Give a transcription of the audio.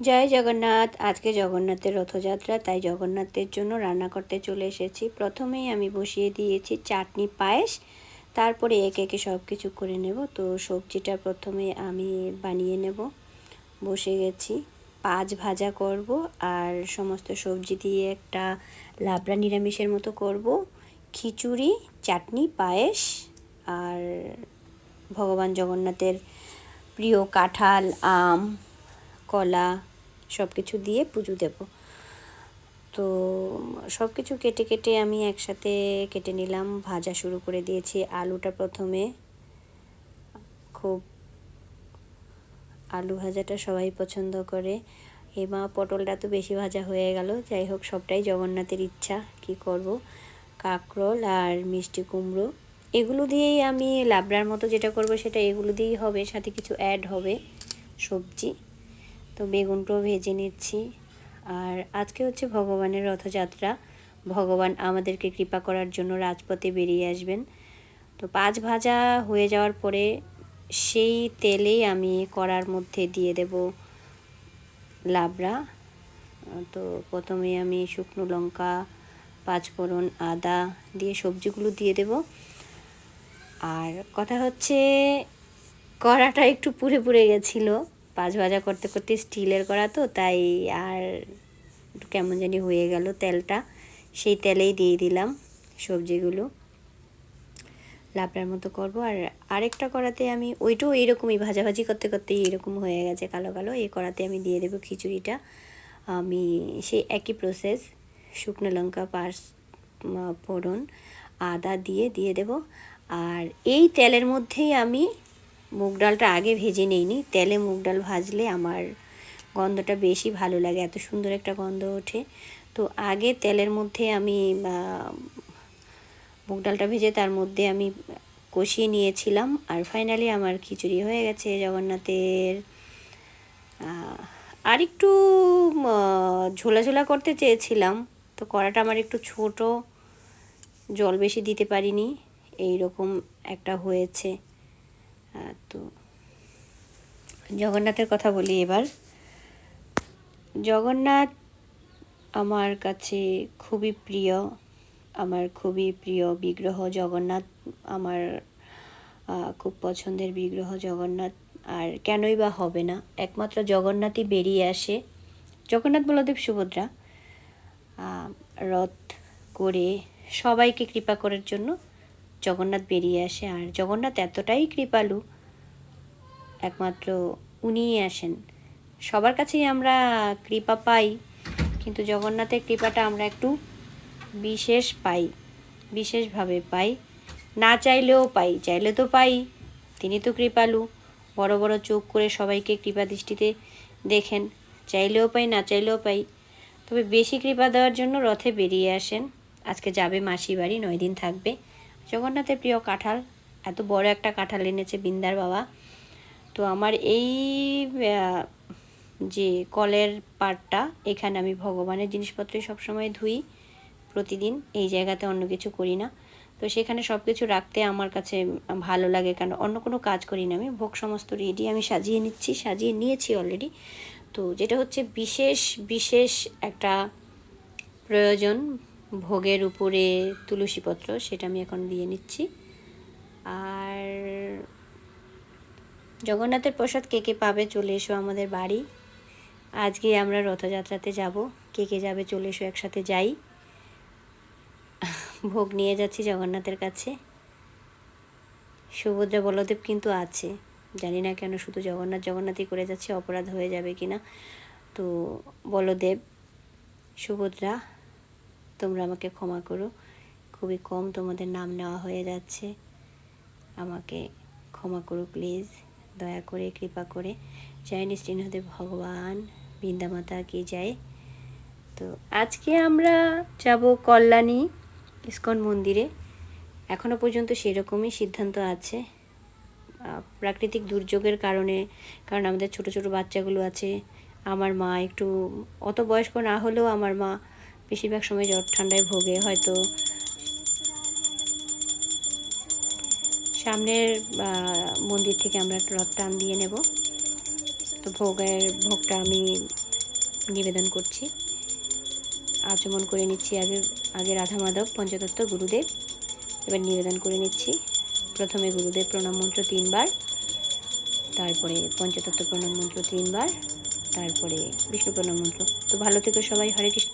জয় জগন্নাথ, আজকে জগন্নাথের রথযাত্রা, তাই জগন্নাথের জন্য রান্না করতে চলে এসেছি। প্রথমেই আমি বসিয়ে দিয়েছি চাটনি পায়েস, তারপরে একে একে সব কিছু করে নেব। তো সবজিটা প্রথমে আমি বানিয়ে নেব। বসে গেছি। পাঁচ ভাজা করব আর সমস্ত সবজি দিয়ে একটা লাবড়া নিরামিষের মতো করব। খিচুড়ি, চাটনি, পায়েস আর ভগবান জগন্নাথের প্রিয় কাঁঠাল, আম, কলা সব কিছু দিয়ে পুজো দেব। তো সব কিছু কেটে কেটে আমি একসাথে কেটে নিলাম, ভাজা শুরু করে দিয়েছি। আলুটা প্রথমে খুব আলু ভাজাটা সবাই পছন্দ করে। এমা পটলটা তো বেশি ভাজা হয়ে গেল, যাই হোক সবটাই জগন্নাথের ইচ্ছা, কি করব? কাঁকরোল আর মিষ্টি কুমড়ো। এগুলো দিয়েই আমি লাবড়ার মতো যেটা করব সেটা এগুলো দিয়েই হবে, সাথে কিছু অ্যাড হবে সবজি। তো বেগুনটাও ভেজে নিচ্ছি। আর আজকে হচ্ছে ভগবানের রথযাত্রা। ভগবান আমাদেরকে কৃপা করার জন্য রাজপথে বেরিয়ে আসবেন। তো পাঁচ ভাজা হয়ে যাওয়ার পরে সেই তেলেই আমি কড়ার মধ্যে দিয়ে দেব লাবড়া। তো প্রথমে আমি শুকনো লঙ্কা, পাঁচফোড়ন আদা দিয়ে সবজিগুলো দিয়ে দেব। আর কথা হচ্ছে, কড়াটা একটু পুড়ে পুড়ে গেছিল। পাঁচ ভাজা করতে করতে স্টিলের করা তো, তাই আর কেমন জানি হয়ে গেল তেলটা। সেই তেলেই দিয়ে দিলাম সবজিগুলো। লাবড়ার মতো করব। আর আরেকটা কড়াতে আমি, ওইটাও এইরকমই ভাজাভাজি করতে করতে এরকম হয়ে গেছে কালো কালো। এই কড়াতে আমি দিয়ে দেবো খিচুড়িটা। আমি সেই একই প্রসেস শুকনো লঙ্কা পাঁচ ফোড়ন, আদা দিয়ে দিয়ে দেব। আর এই তেলের মধ্যেই আমি মুগ ডালটা আগে ভেজে নিইনি। তেলে মুগ ডাল ভাজলে আমার গন্ধটা বেশি ভালো লাগে, এত সুন্দর একটা গন্ধ ওঠে। তো আগে তেলের মধ্যে আমি মুগ ডালটা ভেজে তার মধ্যে আমি কষিয়ে নিয়েছিলাম। আর ফাইনালি আমার খিচুড়ি হয়ে গেছে জগন্নাথের। আর একটু ঝোলা ঝোলা করতে চেয়েছিলাম। তো কড়াটা আমার একটু ছোট, জল বেশি দিতে পারিনি। এই রকম একটা হয়েছে। তো জগন্নাথের কথা বলি এবার। জগন্নাথ আমার কাছে খুবই প্রিয়, আমার খুবই প্রিয় বিগ্রহ জগন্নাথ, আমার খুব পছন্দের বিগ্রহ জগন্নাথ। আর কেনই বা হবে না, একমাত্র জগন্নাথই বেরিয়ে আসে। জগন্নাথ বলদেব সুভদ্রা রথ করে সবাইকে কৃপা করার জন্য জগন্নাথ বেরিয়ে আসে। আর জগন্নাথ এতটাই কৃপালু, একমাত্র উনিই আসেন। সবার কাছেই আমরা কৃপা পাই, কিন্তু জগন্নাথের কৃপাটা আমরা একটু বিশেষ পাই, বিশেষভাবে পাই। না চাইলেও পাই, চাইলে তো পাই। তিনি তো কৃপালু, বড় বড় চোখ করে সবাইকে কৃপা দৃষ্টিতে দেখেন। চাইলেও পাই, না চাইলেও পাই। তবে বেশি কৃপা দেওয়ার জন্য রথে বেরিয়ে আসেন। আজকে যাবে মাসি বাড়ি, নয় দিন থাকবে। জগন্নাথের প্রিয় কাঁঠাল, এত বড় একটা কাঁঠাল এনেছে বিন্দার বাবা। তো আমার এই যে কলের পাটটা এখানে আমি ভগবানের জিনিসপত্রই সবসময় ধুই, প্রতিদিন। এই জায়গাতে অন্য কিছু করি না। তো সেখানে সব কিছু রাখতে আমার কাছে ভালো লাগে, কারণ অন্য কোনো কাজ করি না আমি। ভোগ সমস্ত রেডি আমি সাজিয়ে নিচ্ছি, সাজিয়ে নিয়েছি অলরেডি তো যেটা হচ্ছে বিশেষ বিশেষ একটা প্রয়োজন ভোগের উপরে তুলসীপত্র সেটা আমি এখন দিয়ে নিচ্ছি। আর জগন্নাথের প্রসাদ কে কে পাবে চলে এসো আমাদের বাড়ি। আজকে আমরা রথযাত্রাতে যাব, কে কে যাবে চলে এসো একসাথে যাই। ভোগ নিয়ে যাচ্ছি জগন্নাথের কাছে। সুভদ্রা বলদেব কিন্তু আছে। জানি না কেন শুধু জগন্নাথ জগন্নাথই করে যাচ্ছে, অপরাধ হয়ে যাবে কিনা। তো বলদেব, সুভদ্রা তোমরা আমাকে ক্ষমা করো। খুবই কম তোমাদের নাম নেওয়া হয়ে যাচ্ছে। আমাকে ক্ষমা করো প্লিজ। দয়া করে, কৃপা করে। জয় নিশ্চিহ্নদেব ভগবান। বৃন্দামাতা কি যায় তো আজকে আমরা যাব কল্যাণী ইস্কন মন্দিরে। এখনও পর্যন্ত সেরকমই সিদ্ধান্ত আছে। প্রাকৃতিক দুর্যোগের কারণে, কারণ আমাদের ছোট ছোট বাচ্চাগুলো আছে। আমার মা একটু, অত বয়স্ক না হলেও আমার মা বেশিরভাগ সময় জ্বর ঠান্ডায় ভোগে, হয়তো সামনের মন্দির থেকে আমরা রথ টান দিয়ে নেব। তো ভোগের ভোগটা আমি নিবেদন করছি। আচমন করে নিচ্ছি আগে আগে রাধা মাধব, পঞ্চতত্ত্ব, গুরুদেব। এবার নিবেদন করে নিচ্ছি। প্রথমে গুরুদেব প্রণাম মন্ত্র তিনবার, তারপরে পঞ্চতত্ত্ব প্রণাম মন্ত্র তিনবার, তারপরে বিষ্ণু প্রণাম মন্ত্র। তো ভালো থেকো সবাই, হরে কৃষ্ণ।